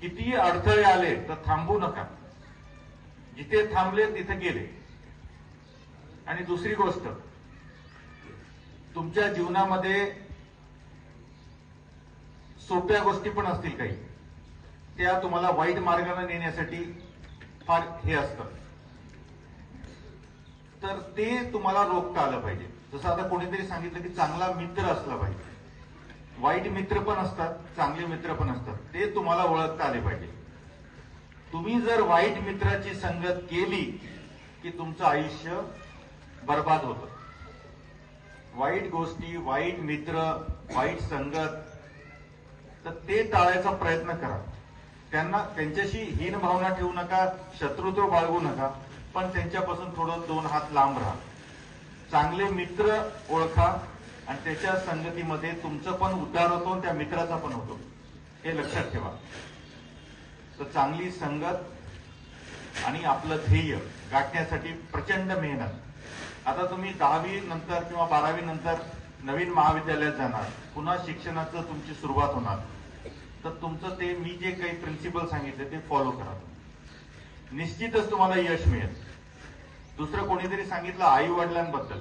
कितीही अडथळे आले तर थांबू नका. जिथे थांबले तिथे गेले. आणि दुसरी गोष्ट तुमच्या जीवनामध्ये सोप्या गोष्टी पण असतील काही. त्या तुम्हाला वाईट मार्गाने नेण्यासाठी फार हे असतं. तर ते तुम्हाला रोखता आलं पाहिजे. जसं आता कोणीतरी सांगितलं की चांगला मित्र असला पाहिजे. वाईट मित्र पण असतात चांगले मित्र पण असतात. ते तुम्हाला ओळखता आले पाहिजे. तुम्ही जर वाईट मित्राची संगत केली की तुमचं आयुष्य बर्बाद होतं. वाईट गोष्टी वाईट मित्र वाईट संगत तर ते टाळायचा प्रयत्न करा. त्यांना त्यांच्याशी हीन भावना ठेवू नका शत्रुत्व बाळगू नका पण त्यांच्यापासून थोडं दोन हात लांब राहा. चांगले मित्र ओळखा आणि त्याच्या संगतीमध्ये तुमचं पण उद्धार होतो आणि त्या मित्राचा पण होतो. हे लक्षात ठेवा. तर चांगली संगत आणि आपलं ध्येय गाठण्यासाठी प्रचंड मेहनत. आता तुम्ही दहावी नंतर किंवा बारावी नंतर नवीन महाविद्यालयात जाणार. पुन्हा शिक्षणाचं तुमची सुरुवात होणार. तर तुमचं ते मी जे काही प्रिन्सिपल सांगितले ते फॉलो करा निश्चितच तुम्हाला यश मिळेल. दुसरं कोणीतरी सांगितलं आई वडिलांबद्दल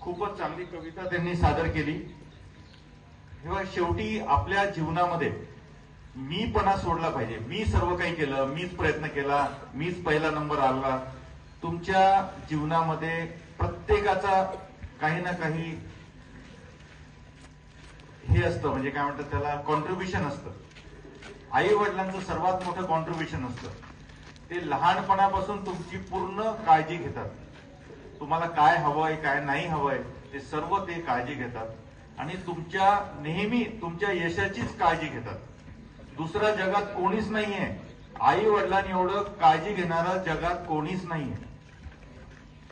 खूपच चांगली कविता त्यांनी सादर केली. तेव्हा शेवटी आपल्या जीवनामध्ये मीपणा सोडला पाहिजे. मी सर्व काही केलं मीच प्रयत्न केला मीच पहिला नंबर आला तुमच्या जीवनामध्ये प्रत्येकाचा काही ना काही हे असतं. म्हणजे काय म्हणतात त्याला? कॉन्ट्रीब्युशन असतं. आई वडिलांचं सर्वात मोठं कॉन्ट्रीब्युशन असतं. ते लहानपणापासून तुमची पूर्ण काळजी घेतात. तुम्हाला काय हवंय काय नाही हवंय ते सर्व ते काळजी घेतात. आणि तुमच्या नेहमी तुमच्या यशाचीच काळजी घेतात. दुसऱ्या जगात कोणीच नाहीये. आई वडिलांनी एवढं काळजी घेणारा जगात कोणीच नाहीये.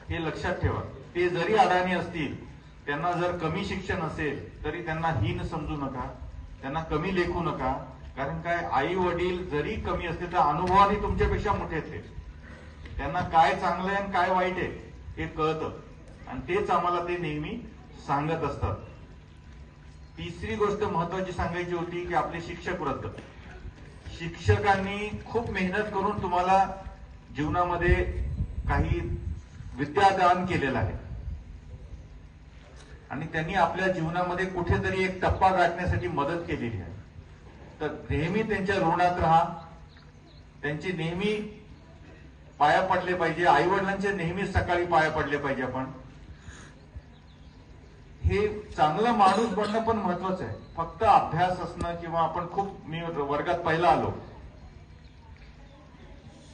हे लक्षात ठेवा. ते जरी अडाणी असतील त्यांना जर कमी शिक्षण असेल तरी त्यांना हीन समजू नका. त्यांना कमी लेखू नका. कारण काय आई वडील जरी कमी असतील तर अनुभवाने तुमच्यापेक्षा मोठे आहेत ते. त्यांना काय चांगलं आहे आणि काय वाईट आहे हे कळतं. आणि तेच आम्हाला ते नेहमी सांगत असतात. तिसरी गोष्ट महत्वाची सांगायची होती की आपले शिक्षक वृत्त. शिक्षकांनी खूप मेहनत करून तुम्हाला जीवनामध्ये काही विद्यादान केलेलं आहे. आणि त्यांनी आपल्या जीवनामध्ये कुठेतरी एक टप्पा गाठण्यासाठी मदत केलेली आहे. तर नेहमी त्यांच्या ऋणात राहा. त्यांची नेहमी पाया पडले पाहिजे. आई वडिलांचे नेहमी सकाळी पाया पडले पाहिजे आपण. हे चांगलं माणूस बनणं पण महत्वाचं आहे. फक्त अभ्यास असणं किंवा आपण खूप मी वर्गात पहिला आलो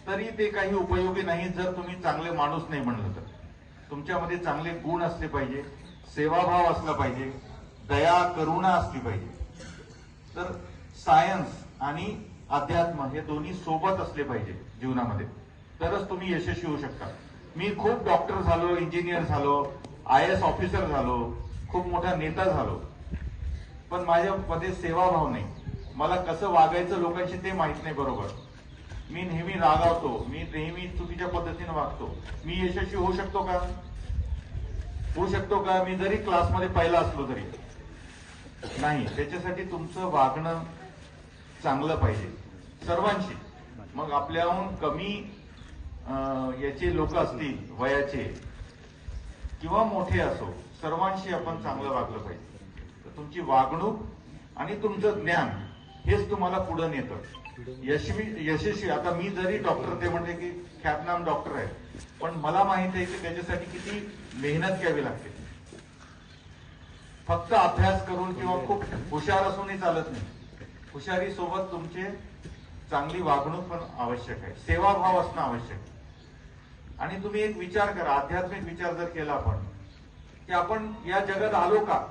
तरी ते काही उपयोगी नाही जर तुम्ही चांगले माणूस नाही म्हणलं तर. तुमच्यामध्ये चांगले गुण असले पाहिजे सेवाभाव असला पाहिजे दया करुणा असली पाहिजे. तर सायन्स आणि अध्यात्म हे दोन्ही सोबत असले पाहिजे जीवनामध्ये. तरच तुम्ही यशस्वी होऊ शकता. मी खूप डॉक्टर झालो इंजिनियर झालो आय एस ऑफिसर झालो खूप मोठा नेता झालो. पण माझ्यामध्ये सेवाभाव नाही. मला कसं वागायचं लोकांशी ते माहीत नाही बरोबर. मी नेहमी रागावतो मी नेहमी चुकीच्या पद्धतीने वागतो. मी यशस्वी होऊ शकतो का? होऊ शकतो का? मी जरी क्लासमध्ये पहिला असलो तरी. नाही त्याच्यासाठी तुमचं वागणं चांगलं पाहिजे. सर्वांशी. मग आपल्याहून कमी याचे लोक असतील वयाचे किंवा मोठे असो सर्वांशी आपण चांगलं वागलं पाहिजे. तर तुमची वागणूक आणि तुमचं ज्ञान हेच तुम्हाला पुढे नेतं. यशवी यशस्वी आता मी जरी डॉक्टर ते म्हणते की ख्यातनाम डॉक्टर आहे पण मला माहीत आहे की त्याच्यासाठी किती मेहनत घ्यावी लागते. फक्त अभ्यास करून किंवा खूप हुशार असूनही चालत नाही. हुशारी सोबत तुमचे चांगली वागणूक पण आवश्यक आहे. सेवाभाव असणं आवश्यक आहे. आणि तुम्ही एक विचार करा आध्यात्मिक विचार जर केला आपण की आपण या जगात आलो का?